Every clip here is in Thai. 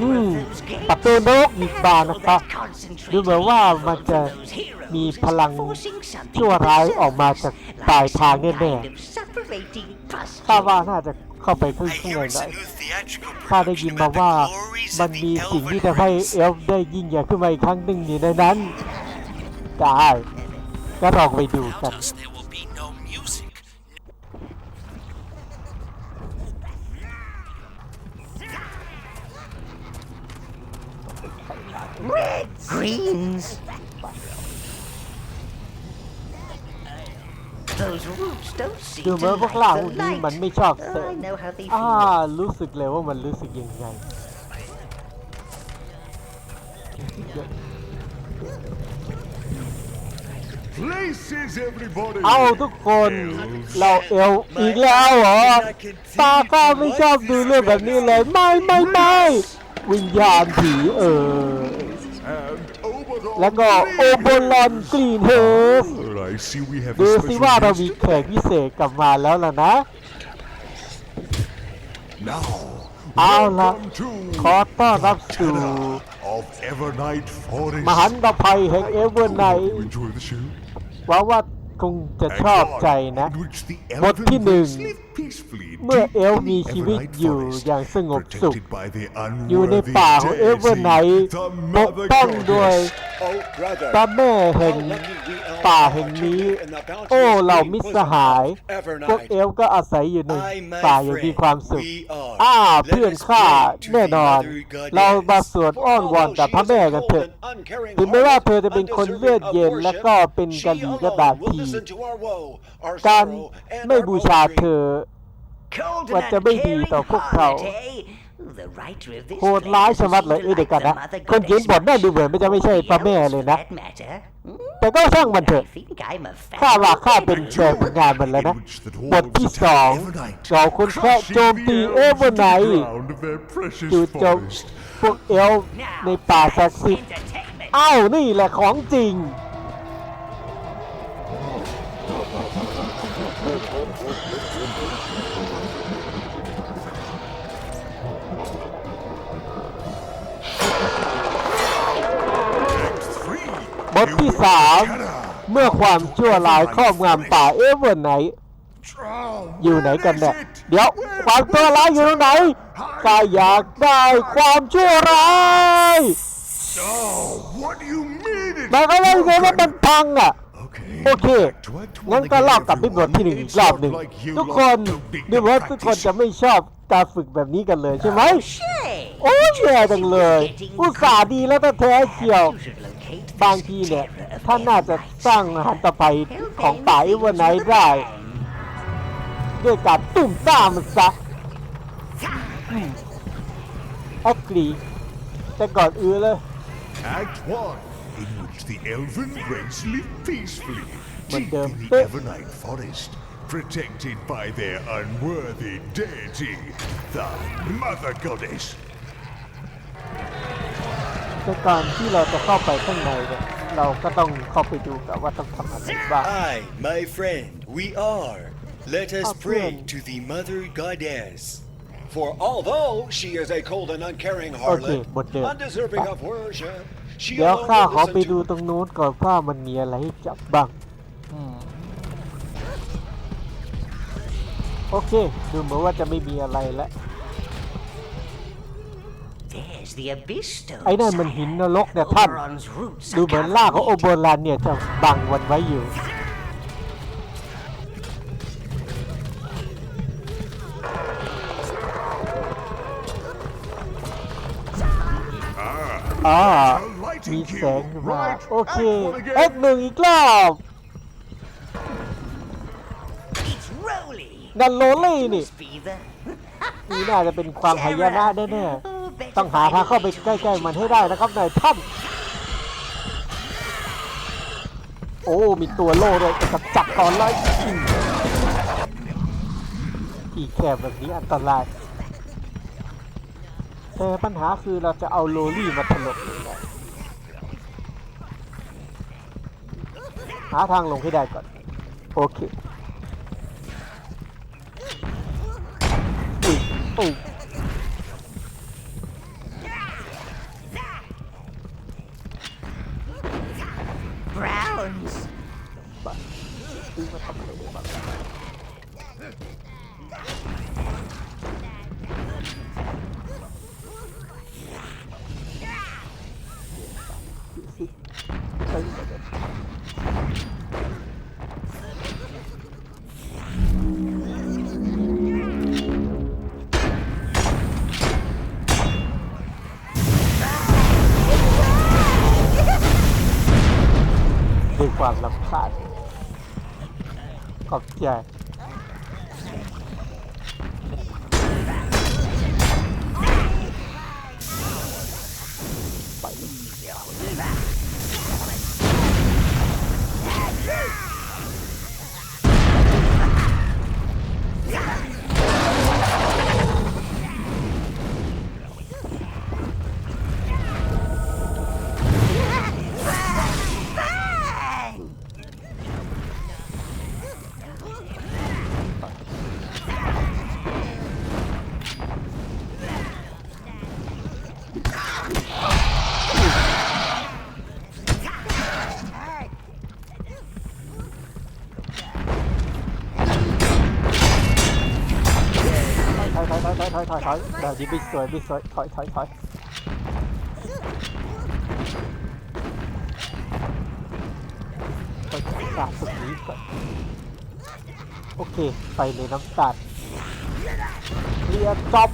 อืมประตูนรกอีกบานนะครับดูเหมือนว่ามันจะมีพลังชั่วร้ายออกมาจากปลายทางแน่ๆข้าว่าน่าจะเข้าไปข้าง I ข้างใน it's หน่อ a ย new theatrical ข้าได้ยินมาว่ามันมีสิ่งที่ Elven ทำให้เอลฟ์ได้ยิ่งใหญ่ขึ้นมาอีกครั้งหนึ่งอยู่ในนั้น ได้ก็ลองไปดูกัน Greens. Those roots don't seem ดู to เหมื่อนพวกเหล่า like พว the กนี้ light. มันไม่ชอบแส I ง know how they อ่า feel. รู้สึกเลยว่ามันรู้สึกยังไง Places, everybody! เอาทุกคนเราเอลอีกแล้วเหรอตาข้าไม่ชอบดูเรื่องแบบนี้เลย ไม่ไม่ไม่วิญญาณผีเออ And Oberon แล้วก็โอโบลอนกรีนเฮส I see we have ดู a สิว่า special เรามี guest. แขกพิเศษกลับมาแล้วล่ะนะ Now, เอาละ welcome to ขอต้อนรับสู่ Terra of Evernight Forest. มหันตภัยแห่งเอเวอร์ไน You enjoy the show? หวังว่า คงจะชอบใจนะ In which the บทที่ elven หนึ่ง race live peacefully เมื่อ deep เอล in มี the ชีวิต Evernight อยู่ Forest, อย่างสงบสุข protected by the อยู่ใน unworthy ป่าของเอเวอร์ไน deity, ท์ the ปก Mother ป้องโดย Goddess. Oh, brother. พระแม่แห่ง How lucky we are ป่า to แห่ง watch นี้ you in the bounteous โอ้เหล่า green มิตร bosom สหาย of Evernight. พวกเอลก็อาศัยอยู่ใน I, my ป่าอย่างมีความสุข friend, we are. อ้า Let เพื่อน us ข้า pray to แน่นอน the mother เรา goddess. มาสวดอ้อนวอน Although กับพระ she แม่ is กัน cold เถอะ and uncaring ถึงแม้ว่าเธอ hearted, จะเป็นคนเลือด undeserving of เย็นและ worship, ก็เป็น she กะลีก็ alone ตาม will ที listen to our woe, our การ sorrow, and ไม่ our บูชาเธ poetry. อ Cold มัน and จะไม่ดี uncaring ต่อพวกเขา heart, eh? The writer of this โหดร้ายชะมัดเลยเอ้ยเดี๋ยวกันนะ คนเขียนบทน่าดูเหมือนมันจะไม่ใช่พระแม่เลยนะ แต่ก็ช่างมันเถอะ ข้าว่าข้าเป็นแฟนผลงานมันแล้วนะ บทที่สองเราคนแค่โจมตีเอเวอร์ไนท์ Ground of their precious จู่โจม forest. พวกเอลฟ์ในป่าศักดิ์สิทธิ์อ้าวนี่แหละของจริง บทที่สามเมื่อความชั่วร้ายครอบงำป่าเอเวอร์ไนท์ Drown. อยู่ไหนกันเนี่ย Where is it? เดี๋ยว Where ความชั่วร้ายอยู่ตรงไหนข้าอยากได้ความชั่วร้าย Oh, what do you mean it's หมายความว่าไงว่ามันพังอะ Okay. โอเค back to Act one งั้นก็ again, เล่ากลับไปบทที่หนึ่ง everyone. อีกรอบหนึ่ง It's not like you ทุก lot คน don't need ดู to เหมือนทุกคน practice. จะไม่ชอบการฝึกแบบนี้กันเลยใช่ไหม โอ้ยแย่จังเลย อุตส่าห์ดีแล้วแต่แท้เชียว บางทีเนี่ยท่านน่าจะสร้างหันตภัยของป่าอีวันไหนได้ ด้วยการตุ่มต้ามมันซะแอกกรีแต่ก่อนอื่นเลย Act one, in which the elven race live peacefully, But, deep um, in the but- Evernight Forest, protected by their unworthy deity, the Mother Goddess. แต่ก่อนที่เราจะเข้าไปข้างในเนี่ยเราก็ต้องเข้าไปดูกันว่าต้องทำอะไรบ้าง Aye, my friend, we are. Let us Oh, pray friend. to the Mother Goddess. For although she is a cold and uncaring Okay, harlot, but, uh, undeserving of worship, she เดี๋ยว alone ข้า will ขอ listen ไปดู to ตรงนู้นก่อนว่ามันมีอะไรให้จับบ้างอืมโอเค ดูเหมือนว่าจะไม่มีอะไรแล้ว ไอ้นั่นมันหินนรกเนี่ยท่านดูเหมือนล่ากของโอโบรันเนี่ยจะบังวันไว้อยู่อ่ามีแสงขึ้นมาโอเคเอ็กหนึ่งอีกรอบนันโรลี่นี่นี่น่าจะเป็นความหายนะแน่ๆ ต้องหาทางเข้าไปใกล้ๆมันให้ได้นะครับนายท่านโอ้ มีตัวโล่ด้วยแต่กับจับก่อนเลยที่แคบแบบนี้อันตราย แต่ปัญหาคือเราจะเอาโลลี่มาถล่มยังไงหาทางลงให้ได้ก่อน โอเคอุ้ยอุ้ย Burns. But we would have to ความรำคาดขอบใจ อยถอยถอยถอยเดี๋ยวพี่สวยไม่สวยถอยถอยถอยไปจัดการตรงนี้ก่อนโอเค ไปเลยน้ำตาลเรียจอบ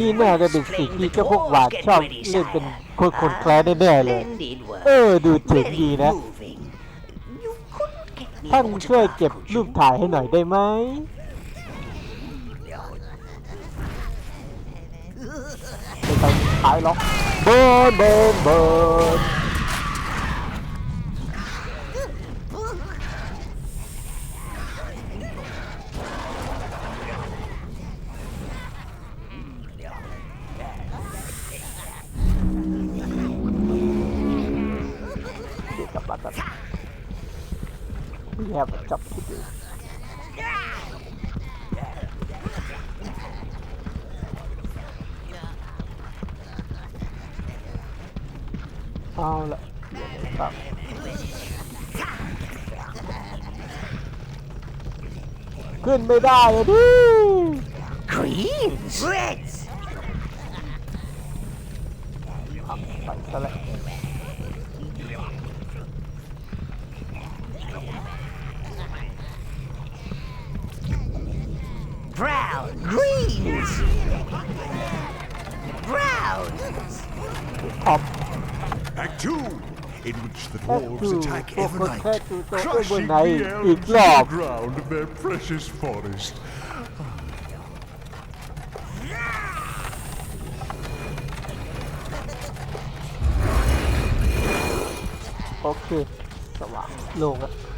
นี่น่าจะเป็น rats สิ่ง playing ที่ the เจ้าพวกหวาน dwarves ชอบ get ready, เล่นเป็น sire. คนคน Ah, แคลนแน่ๆเลย splendid work. เออดูเจ๋ง Very ดีนะ moving. You couldn't get me ท่าน an ช่วย autograph, เก็บ could รูป you? ถ่ายให้หน่อยได้ไหมไม่ต้องถ่ายหรอกเบิร์นเบิร์นเบิร์น เดี๋ยวกลับมากันนี่แอบจับที่ดูเอาละเดี๋ยวกลับขึ้นไม่ได้ดิ Greens. Reds. ไไน the ท์อีก elves ร to อบ the ground of their precious forest. โอเคสว่างโล่งอะรี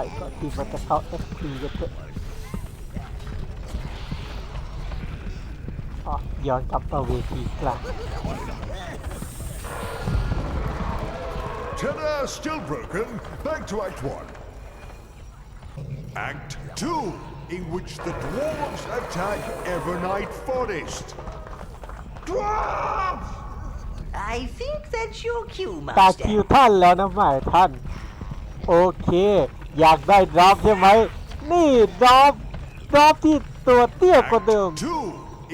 ไปก่อนที่มันจะเข้า FP กันเถอะอ๋อย้อนกลับมาเวทีกลาง Tenor still broken. Back to Act one. Act two, in which the dwarves attack Evernight Forest. Dwarves! I think that's your cue, ตา Master. คิวท่านแล้วนะหมายท่าน โอเค อยากได้ดรอปใช่ไหม นี่ดรอปดรอปที่ตัวเตี้ยกว่าเดิม Act two,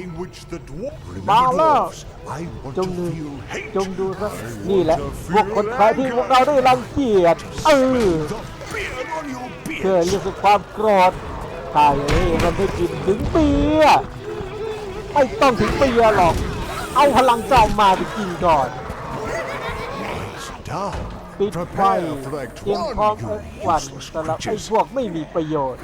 in which the dwarves. Mà Remember, là- dwarves, I want จ to งดู feel hate. จงดูซะ I นี่แหละ want to พวก feel คนไทยที่พวกเราได้รังเกียจเออ The beard on your เพื่อ beard. รู้สึกความโกรธตายเอ้ยมันไม่กินถึงเบียร์ไม่ต้องถึงเบียร์หรอก เอาพลังเจ้ามาไปกินก่อน It's done. ปิดไฟ Prepare for Act เตรียมพร้อม one, เอ็ก you วัน useless สำหรับไอ้ creatures. พวกไม่มีประโยชน์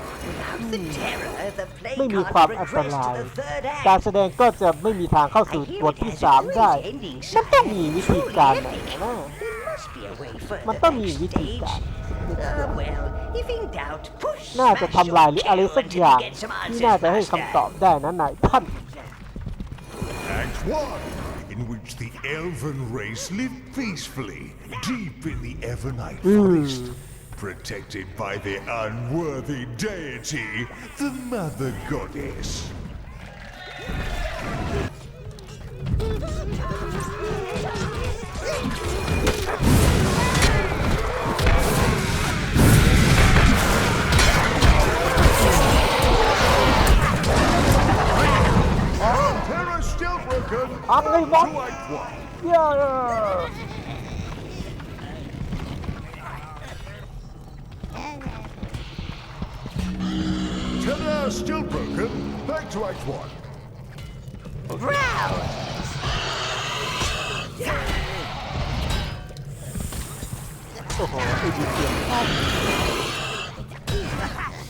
The terror, the play ไม่มี can't ความ progress อันตราย to the third การ act. แสดงก็จะไม่มีทางเข้าสู่ I hear บท it ที่ has สาม a ได้ great ending, มันต้องมี sire. วิธี Truly การไหน epic. นะ There must be a way further มันต้องมีวิธี backstage. การ Uh, well, if in doubt, push น่าจะ smash ทำลายหรือ your อะไร tail สัก until อย่าง you get some ที่ answers, น่าจะให้ Master. คำตอบได้นะนายท่าน Act one, in which the elven race live peacefully deep in the Evernight hmm. Ooh. Forest, protected by the unworthy deity, the Mother Goddess. Broken. Up they want. To Act One. เย้ Terror still broken. Back to Act One. Growl! โอ้โหไอ้ดีเสียง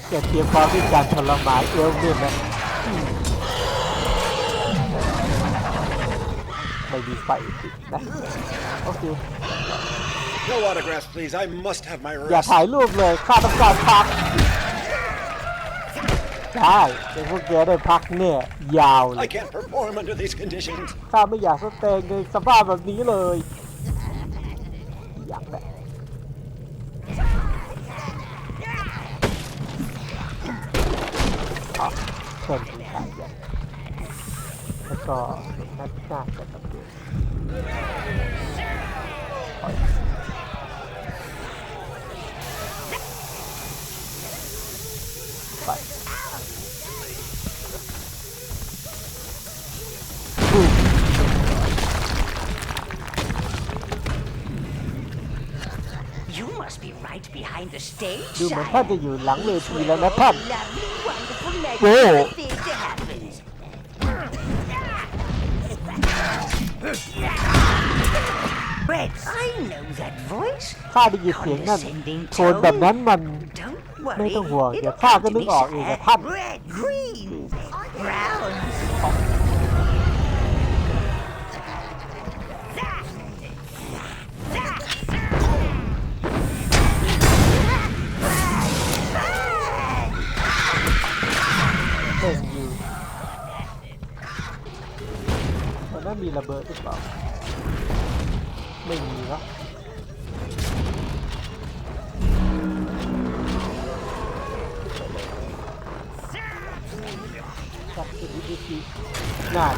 แกเตรียมพร้อมในการทรมานเอลเมนนะ ไม่มีไฟติดนะโอเค No autographs, please. I must have my อย่า rest. ถ่ายรูปเลยข้าต้องการพักได้แต่พวกแกได้พักเนี่ย ยาวเล I ย can't perform under these conditions. ข้าไม่อยากสเตงในสภาพแบบนี้เลยอย ดูเหมือน sire. ท่านจะอยู่หลังเวทีแล้วนะท่าน Lovely, wonderful, Whoa. magnificent thing to happen. Red, I know that voice. ข้าได้ยินเสียงนั่นโทนแบบนั้นมัน Don't ไม่ worry. ต้องห่วงเดี๋ยว it'll ข้า come ก็ to นึก me, ออกเอง sire. นะท่าน วันนั้นมีระเบิดหรือเปล่า ไม่มีเนอะจับจุดวิธีนั่น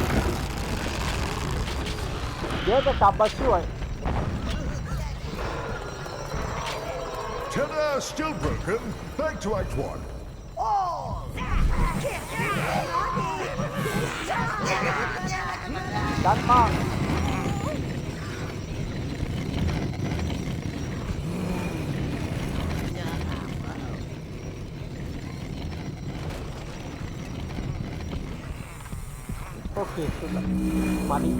เดี๋ยวจะกลับมาช่วย Terror still broken. Back to Act One. ดั นบ้างโอเคสุดละมาดิ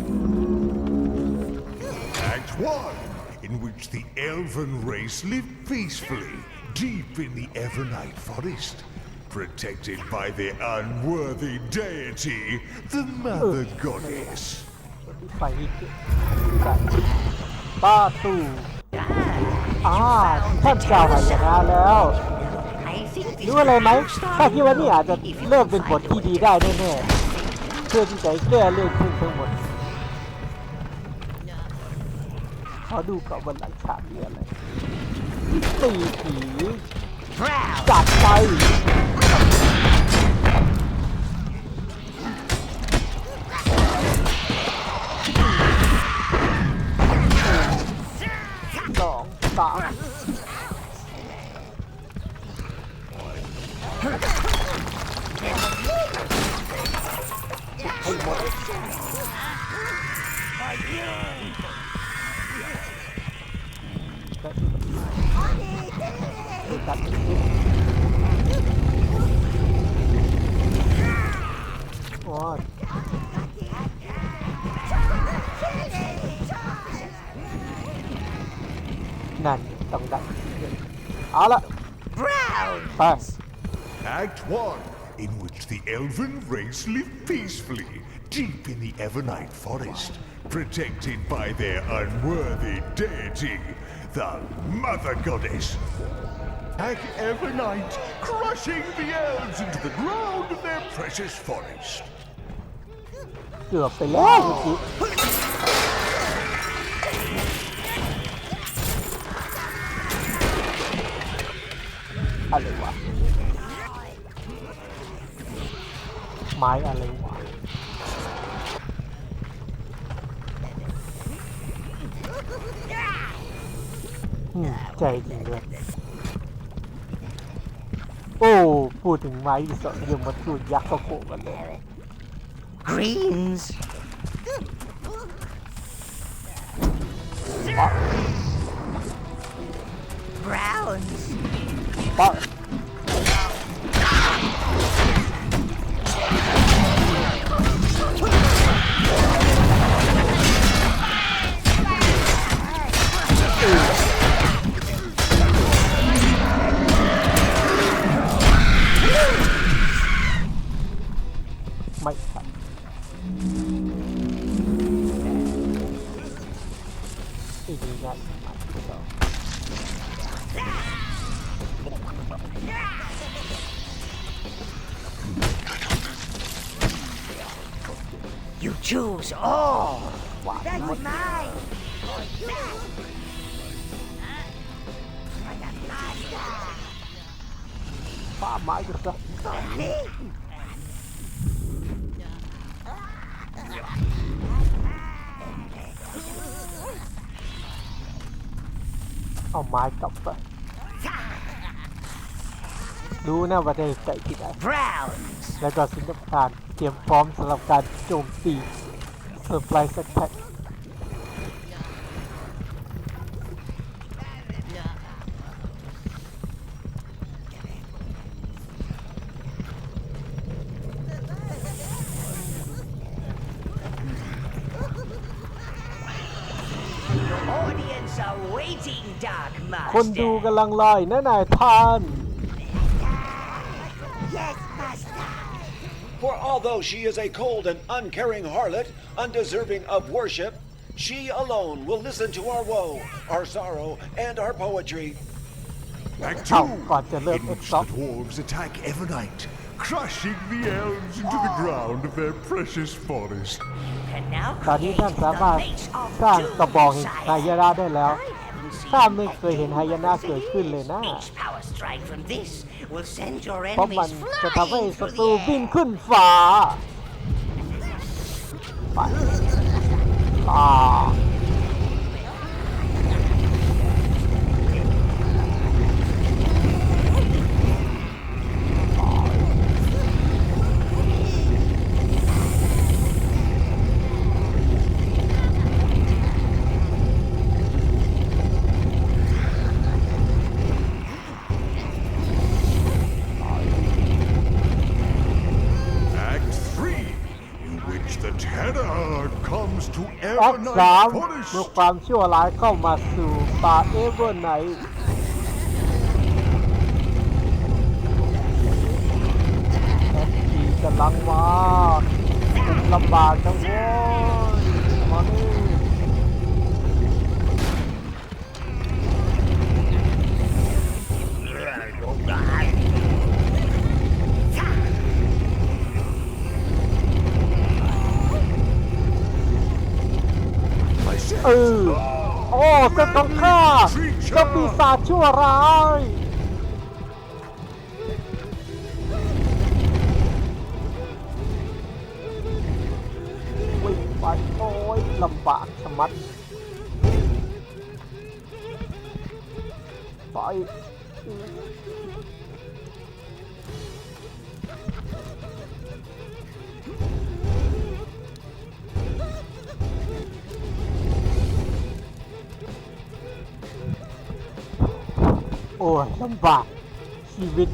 Act One, in which the elven race live peacefully deep in the Evernight Forest, protected by their unworthy deity, the Mother Goddess. ที่ไฟนี่คือป้าตู่อ่าท่านเจ้าหายนะแล้วรู้อะไรไหมข้าคิดว่านี่อาจจะเริ่มเป็นบทที่ดีได้แน่ๆเพื่อที่จะแก้เรื่องขึ้นทั้งหมดขอดูก่อนวันหลังฉากมีอะไรตีผีจัดไป อง Brown. ไป Act One, in which the elven race live peacefully deep in the Evernight Forest, protected by their unworthy deity, the Mother Goddess. Act Evernight, crushing the elves into the ground of their precious forest. เกือบไปแล้วเมื่อกี้ ้ ไม้อะไรวะอืมใจจริงด้วยโอ้พูดถึงไม้สอนยมทูตยักษ์ก็โผล่กันเลย Greens. ปะ choose all. หวานหมด mine. ป้าไม้กันซะเอาไม้กลับไป รู้นะว่าได้ใส่ที่ไหน Browns. แล้วก็สิ่งสำคัญ เตรียมพร้อมสำหรับการโจมตีเซอร์ไพรส์แท็กคนดูกำลังลอยนะนายท่าน For although she is a cold and uncaring harlot, undeserving of worship, she alone will listen to our woe, our sorrow, and our poetry. Act Oh, two, God, the little in which extra. the dwarves attack Evernight, crushing the elves into the ground of their precious forest. Can now ตอนนี้ create ท่าน the สามารถ mace of สร้างกระบอก doom, แห่ง sire. หายนะได้แล้ว I haven't seen ข้าไม่เคย anything เห็นหายนะเกิดขึ้นเลยนะ Each power strike from this will send your เพราะมัน enemies จะทำให้ flying ศั through ตรู the บิน air. ขึ้นฟ้าไปอ่า ออกสามเมื่อความชั่วร้ายเข้ามาสู่ป่าเอเวอร์ไนท์ดีกำลังมาลำบากจังโว้ เออโอ้เจ้าของข้าเจ้าปีศาจชั่วร้ายวิ่งไปโอ้ยลำบากชะมัดไป อ้ยลำบากชีวิต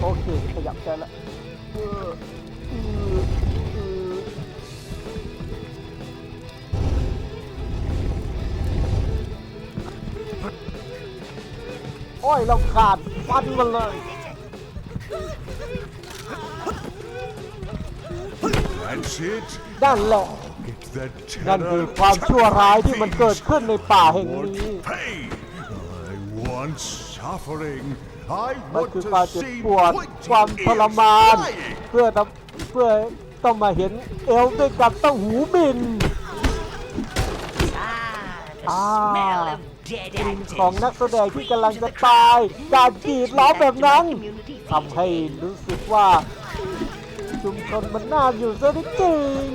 โอเคขยับได้ล้วเออเออเออโอ้ยเราขาดฟันมันเลย That's it. นั่นแหละ Get that นั่นคือ terror ความชั่วร้ายที่มันเกิดขึ้นในป่าแห่ง want นี้ pain. I want suffering. I มัน want คือ to ความเจ็บ see ปวด pointing ความทรมาน and flying. เพื่อทเพื่อต้องมาเห็นเอลฟ์ด้วยกับต้องหูบิน Ah, the Ah. smell of dead กลิ่น actors. ของนักแสดงที่กำลังจะตาย การกรีดร้องแบบนั้นทำให้รู้สึกว่า ชุมชนมันน่าอยู่ซะได้จริง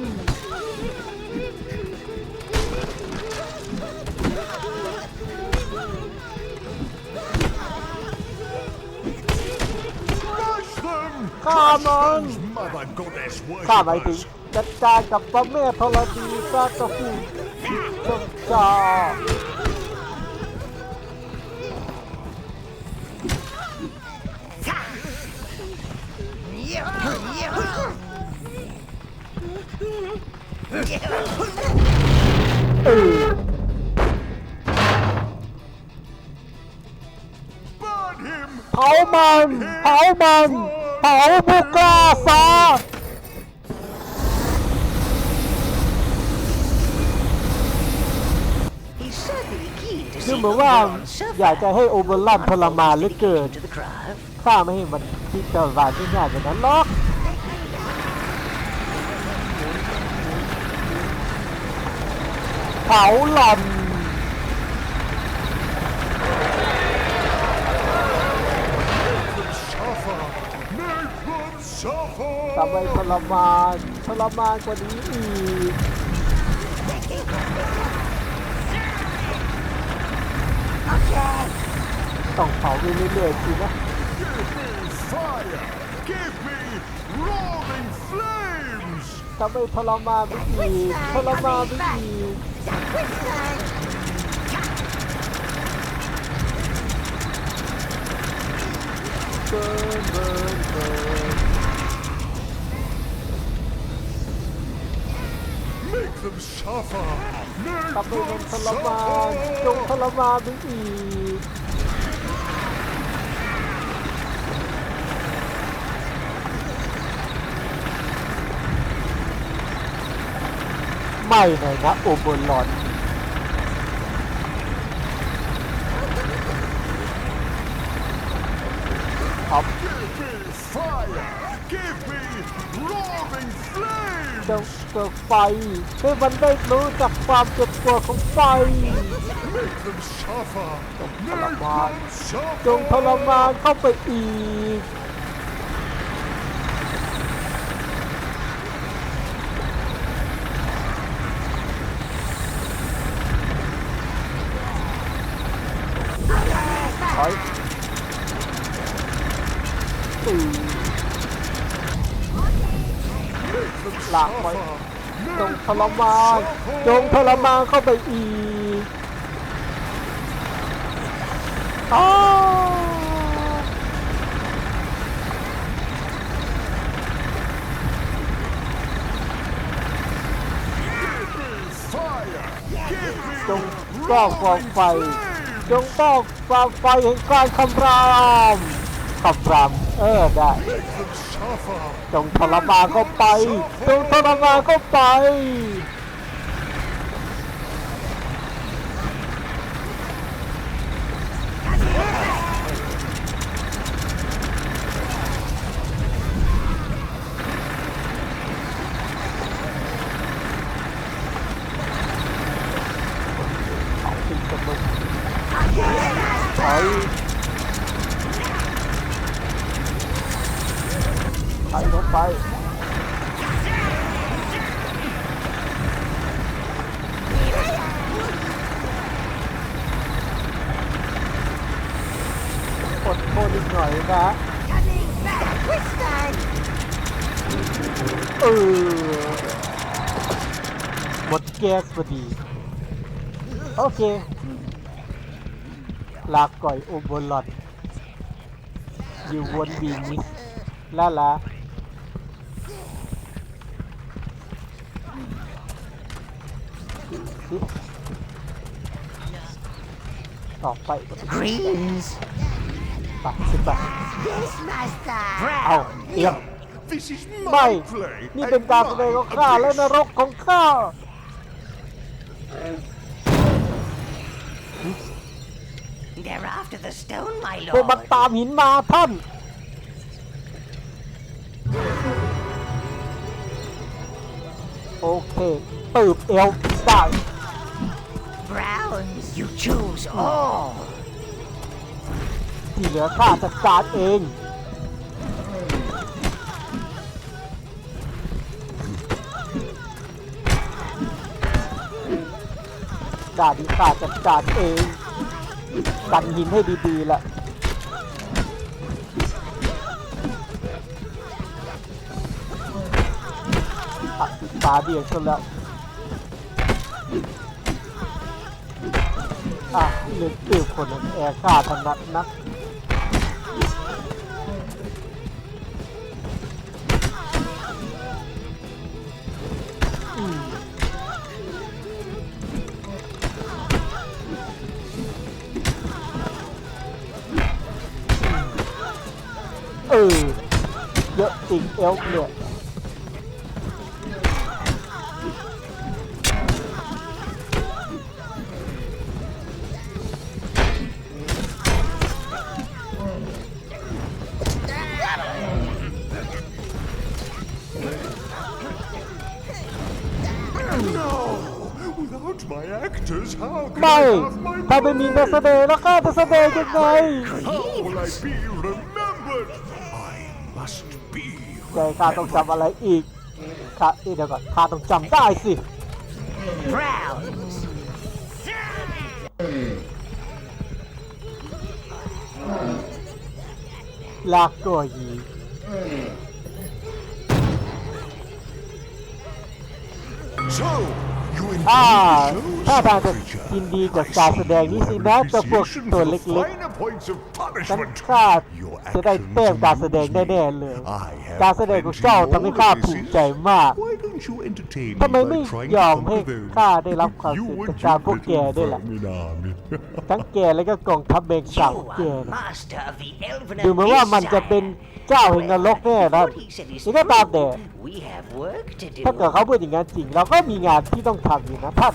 Rush them! ฆ่ามัน Mother Goddess ข้า เผามัน เผามัน เผาผู้กล้าซา He's certainly keen to ดูเหมือนว่าอยากจะให้โอเบอร์ลันทรมานเหลือเกินข้าไม่ให้มันคิดจะวานง่ายๆแบบนั้นหรอก เผาหล่อน Suffer! Make them suffer! ทำไมทรมานทรมานกว่านี้อีกต้องเผาไปเรื่อยๆสินะ Give me fire! Give me roaring flames! ทำไมทรมานไปอีกทรมานไปอีกเบิร์นเบิร์นเบิร์น Make them suffer! Make ทำให้มัน them ทรมาน จงท suffer! รมานไปอีก ไม่หน่อยนะโอเบอร์ลอนครับ Give me fire! Give me roaring จะ flames! เกิดไฟให้มันได้รู้จักความเจ็บปวดของไฟ Make them suffer! Make ทรมาน them จงทร suffer! มานเข้าไปอีก จงทรมานจงทรมานเข้าไปอีกอ้าจงก้าวความไฟ จงก้าวความไฟแห่งการคำรามคำราม เออได้จงทรมานเข้าไปจงทรมานเข้าไป เอาติดกับมึงถอยถอยรถ ไปอดทนอีกหน่อยนะเออหมดแก๊สพอดี โอเค ลาก่อยโอโบลอดอยู่วนบีมิสลาลา ต่อไป Greens. ไปสิไป Yes, master. เอาเอียง This is ไม่ my play! นี่เป็นการแสดงของข้าและนรกของข้า They're after the stone, my พวกมัน lord. ตามหินมาท่าน โอเคปืบเอวได้ Brown, you choose all. ที่เหลือข้าจัดการเองดานนี้ข้าจัดการเองกันหินให้ดีๆละ่ะ ตาเดียงซะแล้ว อะเลือกตือคนนั้นแอร์ข้าถนัดนักเออเยอะจริงเอลเนี่ย ไม่มีนักแสดงแล้วข้าจะแสดงยังไง How will I be remembered? I must be ใจข้าต้องจำอะไรอีกข้าเอ้ยเดี๋ยวก่อนข้าต้องจำได้สิ Brown. ลากตัวยี So, you อ่า intend ถ้า to ทาง show จะ some creature? ยินดีกับการแสดงนี้สินะเจะพวก Appreciation ตัว for เล็ก finer points of ๆฉัน punishment. ข้า Your จะได้ actions แต้มการแสดง amuse แน่ me. ๆเลย I have การแสดงของเจ้า plenty ทำให้ข้า more ภูมิใจ races. มาก Why don't you entertain ทำไม me ไม่ by trying ย to อมให้ conquer them? ข้าได้รับความ You สุข and จาก your พวกแก little ด้วยล่ะ vermin army. ทั้งแกและก็กองทัพแมงสาบ You แก are นะ master of the elven ดูเหมือนว่ามันจะเป็นเจ้าแห่งนรกแน่นะนี่ก็ตามแต่ We have work to do. ถ้าเกิดเขาพูดอย่างนั้นจริง เราก็มีงานที่ต้องทำอยู่นะท่าน